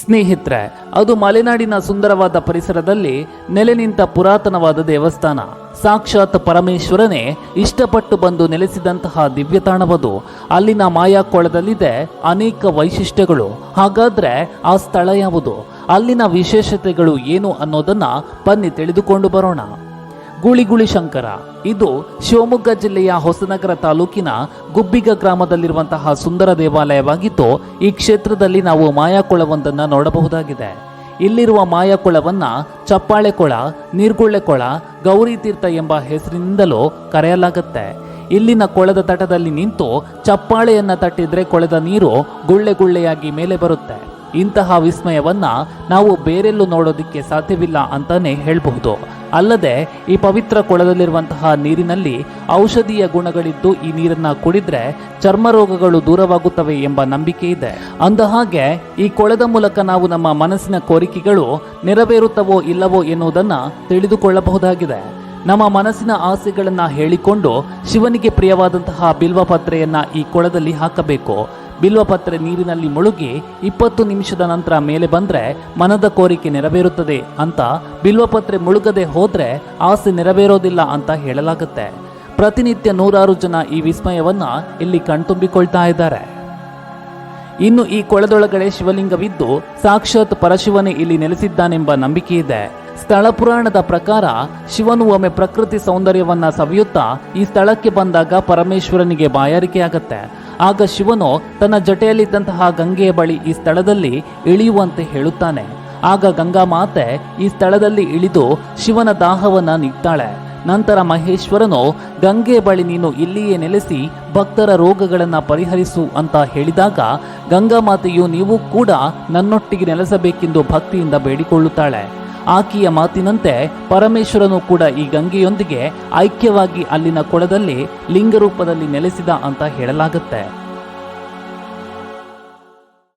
ಸ್ನೇಹಿತರೆ, ಅದು ಮಲೆನಾಡಿನ ಸುಂದರವಾದ ಪರಿಸರದಲ್ಲಿ ನೆಲೆ ನಿಂತ ಪುರಾತನವಾದ ದೇವಸ್ಥಾನ. ಸಾಕ್ಷಾತ್ ಪರಮೇಶ್ವರನೇ ಇಷ್ಟಪಟ್ಟು ಬಂದು ನೆಲೆಸಿದಂತಹ ದಿವ್ಯತಾಣವದು. ಅಲ್ಲಿನ ಮಾಯಾಕೊಳದಲ್ಲಿದೆ ಅನೇಕ ವೈಶಿಷ್ಟ್ಯಗಳು. ಹಾಗಾದ್ರೆ ಆ ಸ್ಥಳ ಯಾವುದು? ಅಲ್ಲಿನ ವಿಶೇಷತೆಗಳು ಏನು ಅನ್ನೋದನ್ನ ಬನ್ನಿ ತಿಳಿದುಕೊಂಡು ಬರೋಣ. ಗೂಳಿಗುಳಿ ಶಂಕರ. ಇದು ಶಿವಮೊಗ್ಗ ಜಿಲ್ಲೆಯ ಹೊಸನಗರ ತಾಲೂಕಿನ ಗುಬ್ಬಿಗ ಗ್ರಾಮದಲ್ಲಿರುವಂತಹ ಸುಂದರ ದೇವಾಲಯವಾಗಿದ್ದು, ಈ ಕ್ಷೇತ್ರದಲ್ಲಿ ನಾವು ಮಾಯಾಕೊಳವೊಂದನ್ನು ನೋಡಬಹುದಾಗಿದೆ. ಇಲ್ಲಿರುವ ಮಾಯಾಕೊಳವನ್ನ ಚಪ್ಪಾಳೆ ಕೊಳ ನೀರ್ಗುಳ್ಳೆ ಗೌರಿ ತೀರ್ಥ ಎಂಬ ಹೆಸರಿನಿಂದಲೂ ಕರೆಯಲಾಗುತ್ತೆ. ಇಲ್ಲಿನ ಕೊಳದ ತಟದಲ್ಲಿ ನಿಂತು ಚಪ್ಪಾಳೆಯನ್ನ ತಟ್ಟಿದ್ರೆ ಕೊಳದ ನೀರು ಗುಳ್ಳೆ ಗುಳ್ಳೆಯಾಗಿ ಮೇಲೆ ಬರುತ್ತೆ. ಇಂತಹ ವಿಸ್ಮಯವನ್ನು ನಾವು ಬೇರೆಲ್ಲೂ ನೋಡೋದಕ್ಕೆ ಸಾಧ್ಯವಿಲ್ಲ ಅಂತಾನೆ ಹೇಳಬಹುದು. ಅಲ್ಲದೆ, ಈ ಪವಿತ್ರ ಕೊಳದಲ್ಲಿರುವಂತಹ ನೀರಿನಲ್ಲಿ ಔಷಧೀಯ ಗುಣಗಳಿದ್ದು ಈ ನೀರನ್ನು ಕುಡಿದ್ರೆ ಚರ್ಮ ರೋಗಗಳು ದೂರವಾಗುತ್ತವೆ ಎಂಬ ನಂಬಿಕೆ ಇದೆ. ಅಂದ ಹಾಗೆ ಈ ಕೊಳದ ಮೂಲಕ ನಾವು ನಮ್ಮ ಮನಸ್ಸಿನ ಕೋರಿಕೆಗಳು ನೆರವೇರುತ್ತವೋ ಇಲ್ಲವೋ ಎನ್ನುವುದನ್ನು ತಿಳಿದುಕೊಳ್ಳಬಹುದಾಗಿದೆ. ನಮ್ಮ ಮನಸ್ಸಿನ ಆಸೆಗಳನ್ನು ಹೇಳಿಕೊಂಡು ಶಿವನಿಗೆ ಪ್ರಿಯವಾದಂತಹ ಬಿಲ್ವಪತ್ರೆಯನ್ನ ಈ ಕೊಳದಲ್ಲಿ ಹಾಕಬೇಕು. ಬಿಲ್ವಪತ್ರೆ ನೀರಿನಲ್ಲಿ ಮುಳುಗಿ ಇಪ್ಪತ್ತು ನಿಮಿಷದ ನಂತರ ಮೇಲೆ ಬಂದರೆ ಮನದ ಕೋರಿಕೆ ನೆರವೇರುತ್ತದೆ ಅಂತ ಬಿಲ್ವಪತ್ರೆ ಮುಳುಗದೆ ಹೋದರೆ ಆಸೆ ನೆರವೇರೋದಿಲ್ಲ ಅಂತ ಹೇಳಲಾಗುತ್ತೆ. ಪ್ರತಿನಿತ್ಯ ನೂರಾರು ಜನ ಈ ವಿಸ್ಮಯವನ್ನು ಇಲ್ಲಿ ಕಣ್ತುಂಬಿಕೊಳ್ತಾ ಇದ್ದಾರೆ. ಇನ್ನು ಈ ಕೊಳದೊಳಗಡೆ ಶಿವಲಿಂಗವಿದ್ದು ಸಾಕ್ಷಾತ್ ಪರಶಿವನೇ ಇಲ್ಲಿ ನೆಲೆಸಿದ್ದಾನೆಂಬ ನಂಬಿಕೆ ಇದೆ ಸ್ಥಳ ಪುರಾಣದ ಪ್ರಕಾರ ಶಿವನು ಒಮ್ಮೆ ಪ್ರಕೃತಿ ಸೌಂದರ್ಯವನ್ನ ಸವಿಯುತ್ತಾ ಈ ಸ್ಥಳಕ್ಕೆ ಬಂದಾಗ ಪರಮೇಶ್ವರನಿಗೆ ಬಾಯಾರಿಕೆಯಾಗತ್ತೆ. ಆಗ ಶಿವನು ತನ್ನ ಜಟೆಯಲ್ಲಿದ್ದಂತಹ ಗಂಗೆಯ ಬಳಿ ಈ ಸ್ಥಳದಲ್ಲಿ ಇಳಿಯುವಂತೆ ಹೇಳುತ್ತಾನೆ. ಆಗ ಗಂಗಾ ಮಾತೆ ಈ ಸ್ಥಳದಲ್ಲಿ ಇಳಿದು ಶಿವನ ದಾಹವನ್ನ ನಿಗ್ತಾಳೆ ನಂತರ ಮಹೇಶ್ವರನು ಗಂಗೆ ಬಳಿ ನೀನು ಇಲ್ಲಿಯೇ ನೆಲೆಸಿ ಭಕ್ತರ ರೋಗಗಳನ್ನು ಪರಿಹರಿಸು ಅಂತ ಹೇಳಿದಾಗ ಗಂಗಾ ಮಾತೆಯು, ನೀವು ಕೂಡ ನನ್ನೊಟ್ಟಿಗೆ ನೆಲೆಸಬೇಕೆಂದು ಭಕ್ತಿಯಿಂದ ಬೇಡಿಕೊಳ್ಳುತ್ತಾಳೆ. ಆಕೆಯ ಮಾತಿನಂತೆ ಪರಮೇಶ್ವರನು ಕೂಡ ಈ ಗಂಗೆಯೊಂದಿಗೆ ಐಕ್ಯವಾಗಿ ಅಲ್ಲಿನ ಕೊಳದಲ್ಲಿ ಲಿಂಗರೂಪದಲ್ಲಿ ನೆಲೆಸಿದ ಅಂತ ಹೇಳಲಾಗುತ್ತೆ.